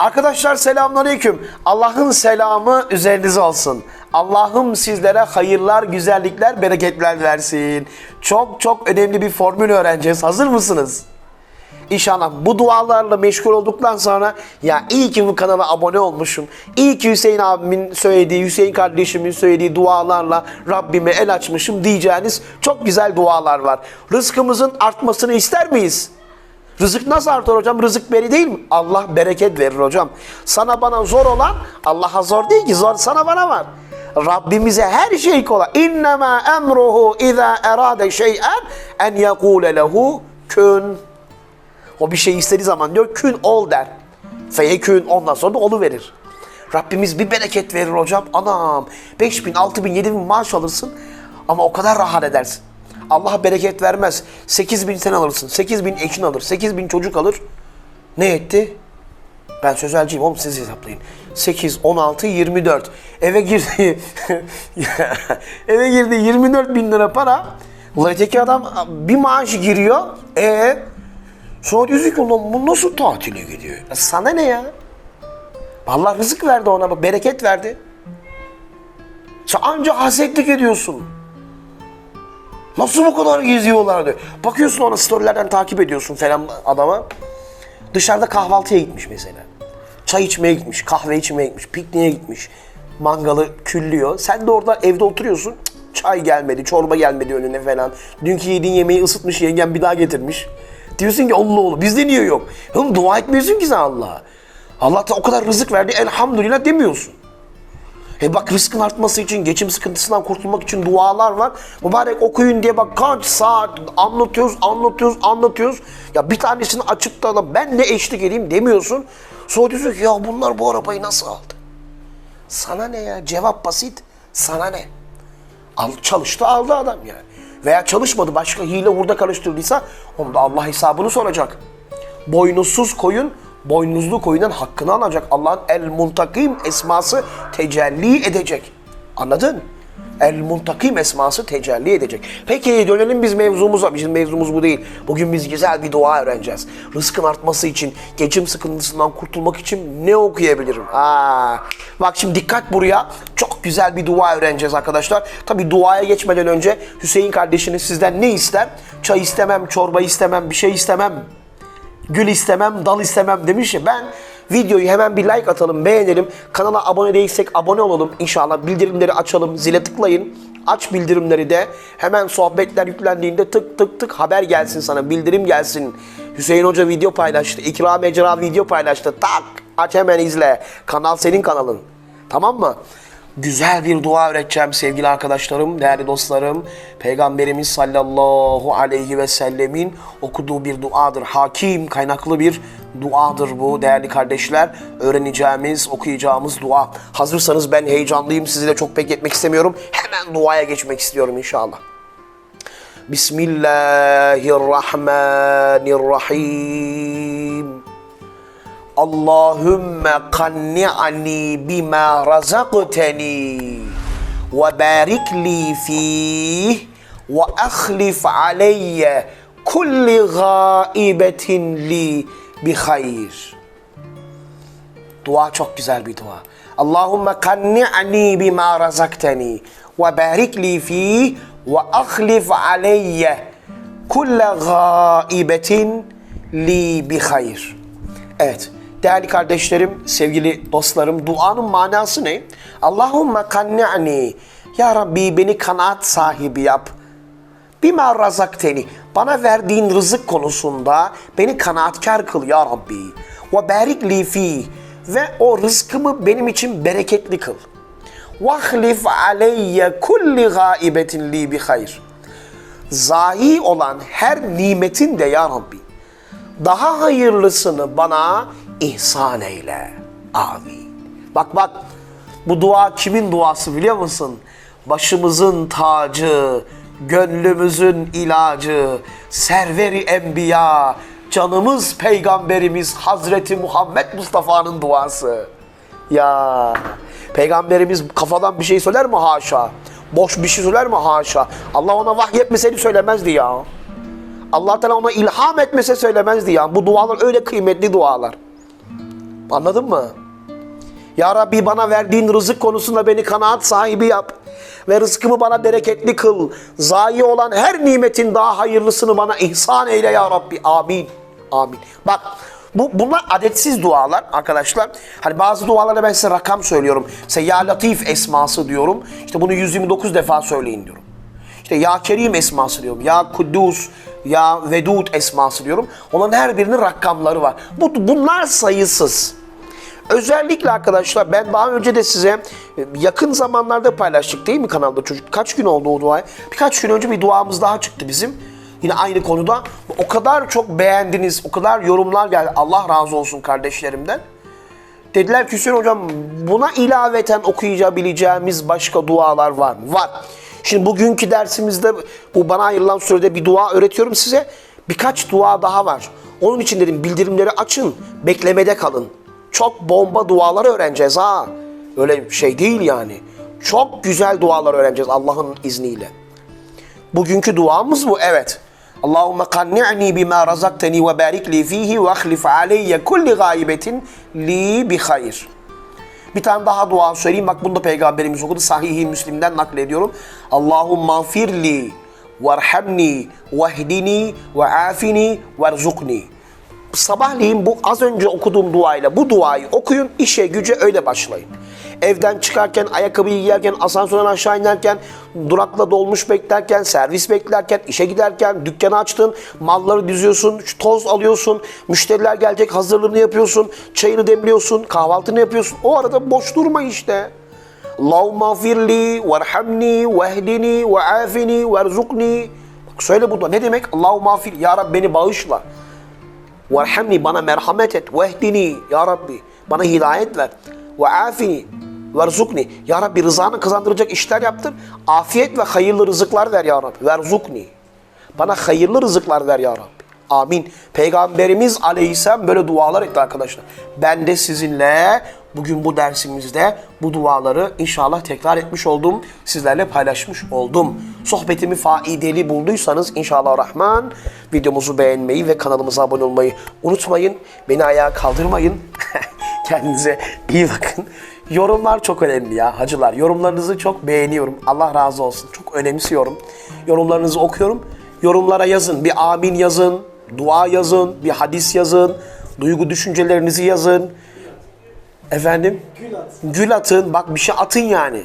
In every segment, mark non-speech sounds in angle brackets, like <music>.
Arkadaşlar selamünaleyküm. Allah'ın selamı üzerinize olsun. Allah'ım sizlere hayırlar, güzellikler, bereketler versin. Çok çok önemli bir formül öğreneceğiz. Hazır mısınız? İnşallah bu dualarla meşgul olduktan sonra ya iyi ki bu kanala abone olmuşum. İyi ki Hüseyin abimin söylediği, Hüseyin kardeşimin söylediği dualarla Rabbime el açmışım diyeceğiniz çok güzel dualar var. Rızkımızın artmasını ister miyiz? Rızık nasıl artar hocam? Rızık beri değil mi? Allah bereket verir hocam. Sana bana zor olan Allah'a zor değil ki zor sana bana var. Rabbimize her şey kolay. İnnemâ emruhu izâ erâde şey'en en yekûle lehu kün. O bir şey istediği zaman diyor kün ol der. Feyekün ondan sonra da olu verir. Rabbimiz bir bereket verir hocam. Anam 5 bin, 6 bin, 7 bin maaş alırsın ama o kadar rahat edersin. Allah bereket vermez. 8 bin sen alırsın. 8 bin eşin alır. 8 bin çocuk alır. Ne etti? Ben sözelciyim oğlum siz hesaplayın. 8, 16, 24. Eve girdi. <laughs> eve girdi 24 bin lira para. Öteki adam bir maaş giriyor. E Sonra diyorsun ki bu nasıl tatile gidiyor? Sana ne ya? Allah rızık verdi ona bereket verdi. Sen anca hasetlik ediyorsun. Nasıl bu kadar geziyorlardı? Bakıyorsun ona storylerden takip ediyorsun falan adama. Dışarıda kahvaltıya gitmiş mesela. Çay içmeye gitmiş, kahve içmeye gitmiş, pikniğe gitmiş. Mangalı küllüyor. Sen de orada evde oturuyorsun. Çay gelmedi, çorba gelmedi önüne falan. Dünkü yediğin yemeği ısıtmış yengen bir daha getirmiş. Diyorsun ki Allah Allah bizde niye yok? Oğlum dua etmiyorsun ki sen Allah'a. Allah da o kadar rızık verdi elhamdülillah demiyorsun. E bak rızkın artması için, geçim sıkıntısından kurtulmak için dualar var. Mübarek okuyun diye bak kaç saat anlatıyoruz, anlatıyoruz, anlatıyoruz. Ya bir tanesini açıp da "Lan ben de eşlik edeyim demiyorsun. Sonra diyorsun ki ya bunlar bu arabayı nasıl aldı? Sana ne ya? Cevap basit. Sana ne? Al, çalıştı aldı adam yani. Veya çalışmadı başka hile hurda karıştırdıysa onu da Allah hesabını soracak. Boynuzsuz koyun boynuzlu koyundan hakkını alacak. Allah'ın El Muntakim esması tecelli edecek. Anladın? El Muntakim esması tecelli edecek. Peki dönelim biz mevzumuza. Bizim mevzumuz bu değil. Bugün biz güzel bir dua öğreneceğiz. Rızkın artması için, geçim sıkıntısından kurtulmak için ne okuyabilirim? Aa, bak şimdi dikkat buraya. Çok güzel bir dua öğreneceğiz arkadaşlar. Tabi duaya geçmeden önce Hüseyin kardeşiniz sizden ne ister? Çay istemem, çorba istemem, bir şey istemem gül istemem, dal istemem demiş ya. Ben videoyu hemen bir like atalım, beğenelim. Kanala abone değilsek abone olalım. İnşallah bildirimleri açalım, zile tıklayın. Aç bildirimleri de. Hemen sohbetler yüklendiğinde tık tık tık haber gelsin sana, bildirim gelsin. Hüseyin Hoca video paylaştı, İkram Ecra video paylaştı. Tak aç hemen izle. Kanal senin kanalın. Tamam mı? Güzel bir dua öğreteceğim sevgili arkadaşlarım, değerli dostlarım. Peygamberimiz sallallahu aleyhi ve sellemin okuduğu bir duadır. Hakim kaynaklı bir duadır bu değerli kardeşler. Öğreneceğimiz, okuyacağımız dua. Hazırsanız ben heyecanlıyım. Sizi de çok bekletmek istemiyorum. Hemen duaya geçmek istiyorum inşallah. Bismillahirrahmanirrahim. Allahümme kanni'ani bima razaqteni ve barik li fih ve ahlif aleyye kulli gaibetin li bi hayr. Dua çok güzel bir dua. Allahümme kanni'ani bima razakteni ve barik li fih ve ahlif aleyye kulle gaibetin li bi hayr. Evet. Değerli kardeşlerim, sevgili dostlarım, duanın manası ne? Allahümme kanni'ni. Ya Rabbi beni kanaat sahibi yap. Bima razakteni. Bana verdiğin rızık konusunda beni kanaatkar kıl ya Rabbi. Ve barik li fi. Ve o rızkımı benim için bereketli kıl. Vahlif aleyye kulli gaibetin li bi hayr. Zahi olan her nimetin de ya Rabbi daha hayırlısını bana ihsan eyle. Amin. Bak bak bu dua kimin duası biliyor musun? Başımızın tacı, gönlümüzün ilacı, serveri enbiya, canımız peygamberimiz Hazreti Muhammed Mustafa'nın duası. Ya peygamberimiz kafadan bir şey söyler mi haşa? Boş bir şey söyler mi haşa? Allah ona vahyetmeseydi söylemezdi ya. Allah Teala ona ilham etmese söylemezdi ya. Bu dualar öyle kıymetli dualar. Anladın mı? Ya Rabbi bana verdiğin rızık konusunda beni kanaat sahibi yap. Ve rızkımı bana bereketli kıl. Zayi olan her nimetin daha hayırlısını bana ihsan eyle ya Rabbi. Amin. Amin. Bak bu, bunlar adetsiz dualar arkadaşlar. Hani bazı dualarda ben size rakam söylüyorum. Mesela Ya Latif esması diyorum. İşte bunu 129 defa söyleyin diyorum. İşte Ya Kerim esması diyorum. Ya Kuddus, Ya Vedud esması diyorum. Onların her birinin rakamları var. Bu, bunlar sayısız. Özellikle arkadaşlar ben daha önce de size e, yakın zamanlarda paylaştık değil mi kanalda çocuk? Kaç gün oldu o duaya? Birkaç gün önce bir duamız daha çıktı bizim. Yine aynı konuda. O kadar çok beğendiniz, o kadar yorumlar geldi. Allah razı olsun kardeşlerimden. Dediler ki Hüseyin hocam buna ilaveten okuyabileceğimiz başka dualar var mı? Var. Şimdi bugünkü dersimizde bu bana ayrılan sürede bir dua öğretiyorum size. Birkaç dua daha var. Onun için dedim bildirimleri açın, beklemede kalın. Çok bomba dualar öğreneceğiz ha. Öyle şey değil yani. Çok güzel dualar öğreneceğiz Allah'ın izniyle. Bugünkü duamız bu evet. Allahümme kanni'ni bima razakteni ve barik li fihi ve ahlif aleyye kulli gaybetin li bi hayr. Bir tane daha dua söyleyeyim. Bak bunu da peygamberimiz okudu. Sahih-i Müslim'den naklediyorum. Allahumma firli varhamni vahdini ve afini verzukni. Sabahleyin bu az önce okuduğum duayla bu duayı okuyun. işe güce öyle başlayın. Evden çıkarken, ayakkabıyı giyerken, asansörden aşağı inerken, durakla dolmuş beklerken, servis beklerken, işe giderken, dükkanı açtın, malları diziyorsun, toz alıyorsun, müşteriler gelecek hazırlığını yapıyorsun, çayını demliyorsun, kahvaltını yapıyorsun. O arada boş durma işte. Allahümme firli, verhamni, vehdini, ve afini, verzukni. Söyle burada ne demek? Allahümme fir, Ya Rabbi beni bağışla. Verhamni bana merhamet et. Vehdini ya Rabbi. Bana hidayet ver. Ve afini. Verzukni. Ya Rabbi rızanı kazandıracak işler yaptır. Afiyet ve hayırlı rızıklar ver ya Rabbi. Verzukni. Bana hayırlı rızıklar ver ya Rabbi. Amin. Peygamberimiz aleyhisselam böyle dualar etti arkadaşlar. Ben de sizinle bugün bu dersimizde bu duaları inşallah tekrar etmiş oldum. Sizlerle paylaşmış oldum. Sohbetimi faideli bulduysanız inşallah Rahman videomuzu beğenmeyi ve kanalımıza abone olmayı unutmayın. Beni ayağa kaldırmayın. <laughs> Kendinize iyi bakın. Yorumlar çok önemli ya hacılar. Yorumlarınızı çok beğeniyorum. Allah razı olsun. Çok önemsiyorum. Yorumlarınızı okuyorum. Yorumlara yazın. Bir amin yazın. Dua yazın. Bir hadis yazın. Duygu düşüncelerinizi yazın. Efendim? Gül atın. Gül atın. Bak bir şey atın yani.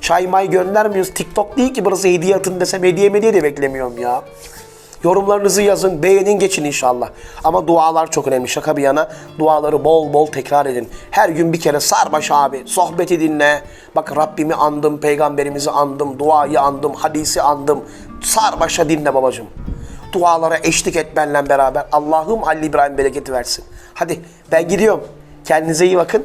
Çay may göndermiyoruz. TikTok değil ki burası hediye atın desem hediye mediye de beklemiyorum ya. Yorumlarınızı yazın, beğenin geçin inşallah. Ama dualar çok önemli. Şaka bir yana duaları bol bol tekrar edin. Her gün bir kere sarbaş abi. Sohbeti dinle. Bak Rabbimi andım, peygamberimizi andım, duayı andım, hadisi andım. Sarbaşa dinle babacığım. Dualara eşlik et benimle beraber. Allah'ım Ali İbrahim bereketi versin. Hadi ben gidiyorum. Kendinize iyi bakın.